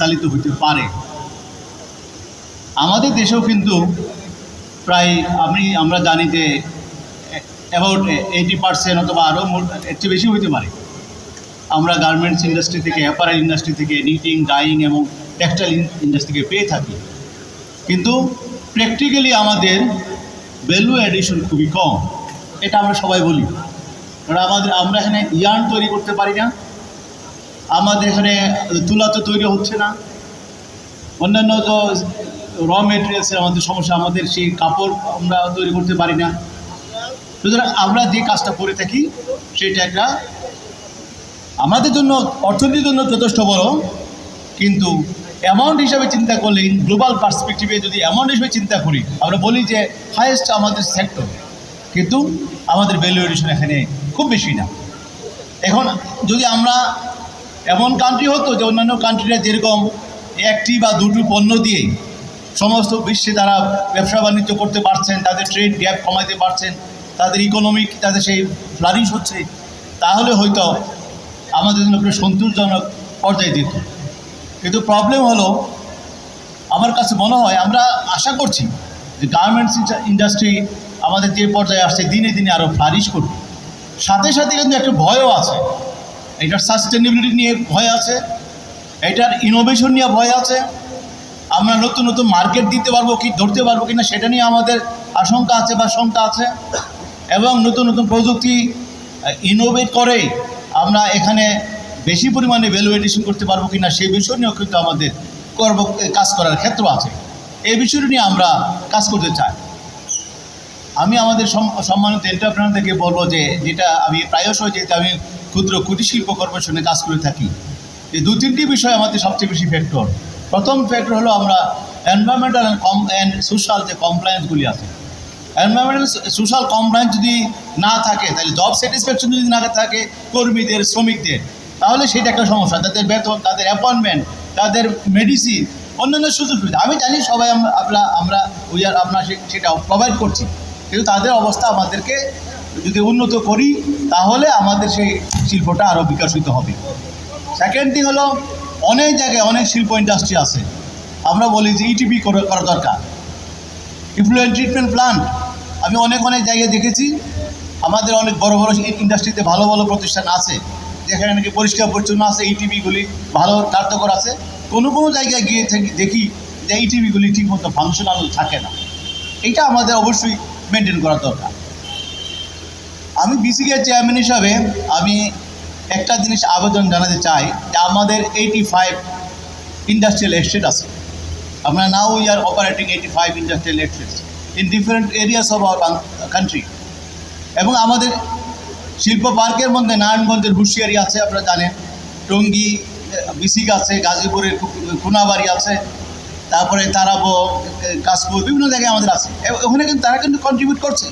চালিত হতে পারে। আমাদের দেশেও কিন্তু প্রায় আমি, আমরা জানি যে অ্যাবাউট এইটি পার্সেন্ট অথবা আরও এর চেয়ে বেশি হইতে পারে। আমরা গার্মেন্টস ইন্ডাস্ট্রি থেকে অ্যাপারেল ইন্ডাস্ট্রি থেকে নিটিং ডাইং এবং টেক্সটাইল ইন্ডাস্ট্রি থেকে পেয়ে থাকি। কিন্তু প্র্যাকটিক্যালি আমাদের ভ্যালু অ্যাডিশন খুবই কম। এটা আমরা সবাই বলি। কারণ আমাদের, আমরা এখানে ইয়ার্ন তৈরি করতে পারি না। আমাদের এখানে তুলা তো তৈরি হচ্ছে না। অন্যান্য তো র মেটেরিয়ালসের আমাদের সমস্যা, আমাদের সেই কাপড় আমরা তৈরি করতে পারি না। সুতরাং আমরা যে কাজটা করে থাকি, সেটা একটা আমাদের জন্য, অর্থনীতির জন্য যথেষ্ট বড়। কিন্তু অ্যামাউন্ট হিসাবে চিন্তা করলে গ্লোবাল পার্সপেক্টিভে যদি অ্যামাউন্ট হিসেবে চিন্তা করি, আমরা বলি যে হায়েস্ট আমাদের সেক্টর কিন্তু আমাদের ভ্যালুয়েশন এখানে খুব বেশি না। এখন যদি আমরা এমন কান্ট্রি হতো যে অন্যান্য কান্ট্রিরা যেরকম একটি বা দুটি পণ্য দিয়ে সমস্ত বিশ্বে তারা ব্যবসা বাণিজ্য করতে পারছেন, তাদের ট্রেড গ্যাপ কমাতে পারছেন, তাদের ইকোনমিক তাদের সেই ফ্লারিশ হচ্ছে, তাহলে হয়তো আমাদের জন্য একটা সন্তোষজনক পর্যায়ে দিত কিন্তু প্রবলেম হলো, আমার কাছে মনে হয়, আমরা আশা করছি যে গার্মেন্টস ইন্ডাস্ট্রি আমাদের যে পর্যায়ে আসছে, দিনে দিনে আরও ফ্লারিশ করবে। সাথে সাথে কিন্তু একটা ভয়ও আছে। এটার সাস্টেনেবিলিটি নিয়ে ভয় আছে এটার ইনোভেশন নিয়ে ভয় আছে। আমরা নতুন নতুন মার্কেট দিতে পারব কি, ধরতে পারব কিনা সেটা নিয়ে আমাদের আশঙ্কা আছে বা শঙ্কা আছে। এবং নতুন নতুন প্রযুক্তি ইনোভেট করে আমরা এখানে বেশি পরিমাণে ভ্যালু এডিশন করতে পারব কিনা সেই বিষয় নিয়েও কিন্তু আমাদের কর্ম, কাজ করার ক্ষেত্র আছে। এই বিষয়টি নিয়ে আমরা কাজ করতে চাই। আমি আমাদের সম- সম্মানিত এন্টারপ্রেনার থেকে বলব যে, যেটা আমি প্রায়শই যেহেতু আমি ক্ষুদ্র কুটির শিল্প কর্পোরেশনে কাজ করে থাকি। এই দু তিনটি বিষয় আমাদের সবচেয়ে বেশি ফ্যাক্টর প্রথম ফ্যাক্টর হলো আমরা এনভায়রনমেন্টাল অ্যান্ড অ্যান্ড সোশ্যাল যে কমপ্লায়েন্সগুলি আছে। এনভায়রনমেন্টাল সোশ্যাল কমপ্লায়েন্স যদি না থাকে, তাহলে জব স্যাটিসফ্যাকশন যদি না থাকে কর্মীদের, শ্রমিকদের, তাহলে সেটা একটা সমস্যা। তাদের বেতন, তাদের অ্যাপয়েন্টমেন্ট তাদের মেডিসিন অন্যান্য সুযোগ সুবিধা আমি জানি সবাই আমরা আমরা উই আর আপনার সেটা প্রোভাইড করছি। কিন্তু তাদের অবস্থা আমাদেরকে যদি উন্নত করি, তাহলে আমাদের সেই শিল্পটা আরও বিকশিত হবে। সেকেন্ড থিং হলো, অনেক জায়গায় অনেক শিল্প ইন্ডাস্ট্রি আছে। আমরা বলি যে ইটিপি করা দরকার। ইফ্লুয়েন্ট ট্রিটমেন্ট প্লান্ট আমি অনেক অনেক জায়গায় দেখেছি। আমাদের অনেক বড় বড় ইন্ডাস্ট্রিতে ভালো ভালো প্রতিষ্ঠান আছে। যেখানে নাকি পরিষ্কার, পরিচ্ছন্ন আছে ইটিভিগুলি ভালো, কার্যকর আছে। কোনো কোনো জায়গায় গিয়ে দেখি যে ইটিভিগুলি ঠিকমতো ফাংশনাল থাকে না। এটা আমাদের অবশ্যই মেনটেন করা দরকার। আমি বিসিকের চেয়ারম্যান হিসাবে আমি একটা জিনিস আবেদন জানাতে চাই যে আমাদের এইটি ফাইভ ইন্ডাস্ট্রিয়াল এস্টেট আছে। আমরা now we are operating eighty five industrial estates in different areas of our country এবং আমাদের শিল্প পার্কের মধ্যে নারায়ণগঞ্জের হুঁশিয়ারি আছে, আপনারা জানেন। টঙ্গী বিসিক আছে, গাজীপুরের খুনাবাড়ি আছে। তারপরে তারাবো কাশপুর বিভিন্ন জায়গায় আমাদের আছে। ওখানে কিন্তু তারা কিন্তু কন্ট্রিবিউট করছে।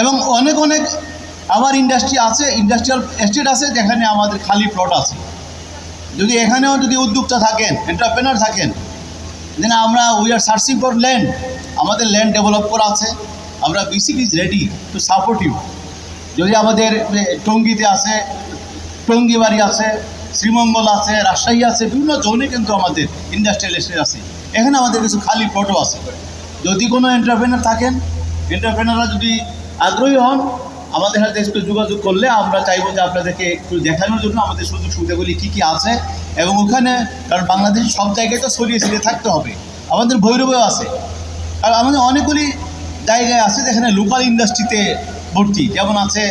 এবং অনেক অনেক আমার ইন্ডাস্ট্রি আছে ইন্ডাস্ট্রিয়াল এস্টেট আছে, যেখানে আমাদের খালি প্লট আছে। যদি এখানেও যদি উদ্যোক্তা থাকেন এন্টারপ্রেনার থাকেন দেন আমরা we are searching for land আমাদের ল্যান্ড ডেভেলপ করা আছে। আমরা BSCIC is ready to support you যদি আমাদের টঙ্গীতে আছে, টঙ্গিবাড়ি আছে শ্রীমঙ্গল আছে, রাজশাহী আছে, বিভিন্ন জোনে কিন্তু আমাদের ইন্ডাস্ট্রিয়াল এস্টেট আছে। এখানে আমাদের কিছু খালি প্লটও আছে। যদি কোনো এন্টারপ্রেনার থাকেন এন্টারপ্রেনাররা যদি আগ্রহী হন, আমাদের সাথে একটু যোগাযোগ করলে আমরা চাইব যে আপনাদেরকে একটু দেখানোর জন্য আমাদের সুযোগ সুবিধাগুলি কী কী আছে এবং ওখানে, কারণ বাংলাদেশ সব জায়গায় তো ছড়িয়ে ছিটিয়ে থাকতে হবে। আমাদের ভৈরবেও আছে। আর আমাদের অনেকগুলি জায়গায় আছে যেখানে লোকাল ইন্ডাস্ট্রিতে ভর্তি। যেমন আছে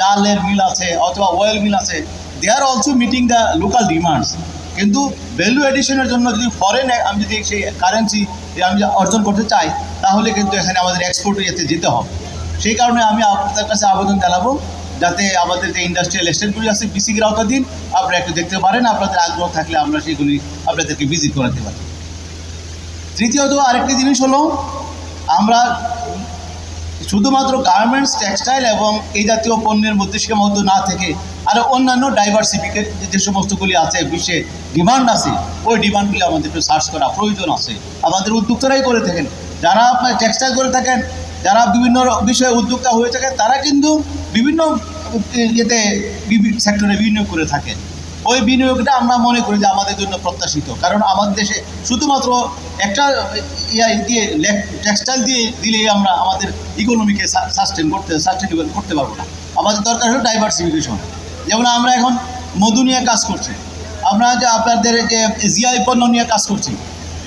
ডালের মিল আছে অথবা অয়েল মিল আছে। They are also meeting the local demands কিন্তু ভ্যালু এডিশনের জন্য যদি ফরেন আমি যদি সেই কারেন্সি আমি অর্জন করতে চাই, তাহলে কিন্তু এখানে আমাদের এক্সপোর্ট ইয়েতে যেতে হবে। সেই কারণে আমি আপনার কাছে আবেদন জানাব, যাতে আমাদের যে ইন্ডাস্ট্রিয়াল এস্টেটগুলি আছে বিসিকের আওতাধীন, আপনারা একটু দেখতে পারেন, আপনাদের আগ্রহ থাকলে আমরা সেগুলি আপনাদেরকে ভিজিট করাতে পারি। তৃতীয়ত আরেকটি জিনিস হলো, আমরা শুধুমাত্র গার্মেন্টস টেক্সটাইল এবং এই জাতীয় পণ্যের মধ্যে সীমাবদ্ধ না থেকে আরও অন্যান্য ডাইভার্সিফিকের যে সমস্তগুলি আছে, বিশ্বে ডিমান্ড আছে, ওই ডিমান্ডগুলি আমাদের একটু সার্চ করা প্রয়োজন আছে। আমাদের উদ্যোক্তারাই করে থাকেন। যারা আপনার টেক্সটাইল করে থাকেন, যারা বিভিন্ন বিষয়ে উদ্যোক্তা হয়ে থাকেন, তারা কিন্তু বিভিন্ন ইয়েতে সেক্টরে বিনিয়োগ করে থাকেন। ওই বিনিয়োগটা আমরা মনে করি যে আমাদের জন্য প্রত্যাশিত। কারণ আমাদের দেশে শুধুমাত্র একটা ইয়া দিয়ে টেক্সটাইল দিয়ে দিলেই আমরা আমাদের ইকোনমিকে সাস্টেন করতে সাস্টেনেবল করতে পারব না। আমাদের দরকার হলো ডাইভার্সিফিকেশন যেমন আমরা এখন মধু নিয়ে কাজ করছি। আমরা যে আপনাদের যে জিআই পণ্য নিয়ে কাজ করছি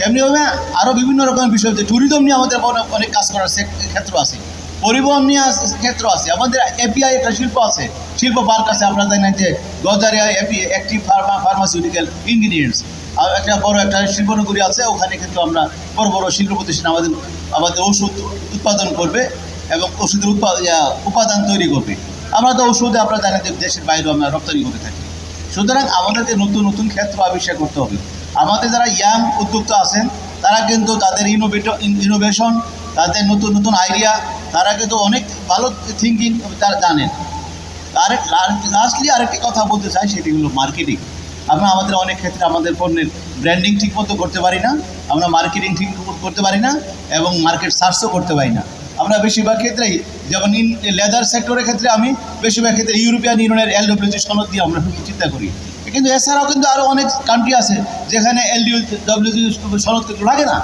এমনিভাবে আরও বিভিন্ন রকমের বিষয় আছে ট্যুরিজম নিয়ে আমাদের অনেক কাজ করার ক্ষেত্র আছে। পরিবহন নিয়ে ক্ষেত্র আছে। আমাদের এপিআই একটা শিল্প আছে। শিল্প পার্ক আছে আপনারা জানেন যে Gazaria AP active pharma pharmaceutical ingredients আর একটা বড় একটা শিল্পনগরী আছে, ওখানে কিন্তু আমরা বড় বড় শিল্প প্রতিষ্ঠান আমাদের আমাদের ওষুধ উৎপাদন করবে এবং ওষুধের উপাদান তৈরি করবে। আমরা তো ওষুধে আপনারা জানেন যে দেশের বাইরেও আমরা রপ্তানি করে থাকি। সুতরাং আমাদেরকে নতুন নতুন ক্ষেত্র আবিষ্কার করতে হবে। আমাদের যারা ইয়াং উদ্যোক্তা আছেন, তারা কিন্তু তাদের ইনোভেট ইনোভেশন তাদের নতুন নতুন আইডিয়া তারা কিন্তু অনেক ভালো থিঙ্কিং তারা জানেন। আরেক লাস্টলি আরেকটি কথা বলতে চাই, সেটি হলো মার্কেটিং আমরা আমাদের অনেক ক্ষেত্রে আমাদের পণ্যের ব্র্যান্ডিং ঠিকমতো করতে পারি না, আমরা মার্কেটিং ঠিক করতে পারি না এবং মার্কেট সার্চও করতে পারি না। আমরা বেশিরভাগ ক্ষেত্রেই যেমন ইন লেদার সেক্টরের ক্ষেত্রে আমি বেশিরভাগ ক্ষেত্রে ইউরোপিয়ান ইউনিয়নের এলডব্লিউজি সনদ দিয়ে আমরা চিন্তা করি। কিন্তু এছাড়াও কিন্তু আরও অনেক কান্ট্রি আছে যেখানে এলডিউ ডব্লিউজি সনদ কিন্তু লাগে না।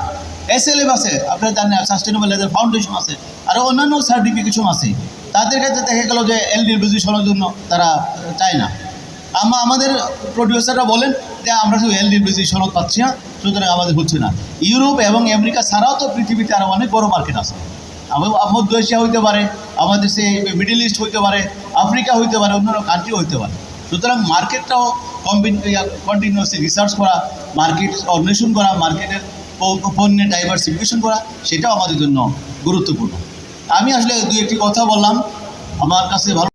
এসএলএফ আছে, আপনারা জানেন সাস্টেনেবল লেদার ফাউন্ডেশন আছে আরও অন্যান্য সার্টিফিকেশন আছে। তাদের ক্ষেত্রে দেখা গেল যে এলডিবিজি সনদের জন্য তারা চায় না। আমরা আমাদের প্রডিউসাররা বলেন যে আমরা শুধু এলডিবিজি সনদ পাচ্ছি না, সুতরাং আমাদের হচ্ছে না। ইউরোপ এবং আমেরিকা ছাড়াও তো পৃথিবীতে আরও অনেক বড় মার্কেট আছে। মধ্য এশিয়া হইতে পারে, আমাদের সে মিডিল ইস্ট হইতে পারে আফ্রিকা হইতে পারে, অন্যান্য কান্ট্রি হইতে পারে। সুতরাং মার্কেটটাও কন্টিনিউসলি রিসার্চ করা মার্কেট অন্বেষণ করা মার্কেটের পণ্যের ডাইভার্সিফিকেশন করা, সেটাও আমাদের জন্য গুরুত্বপূর্ণ। আমি আসলে দু একটি কথা বললাম। আমার কাছে ভালো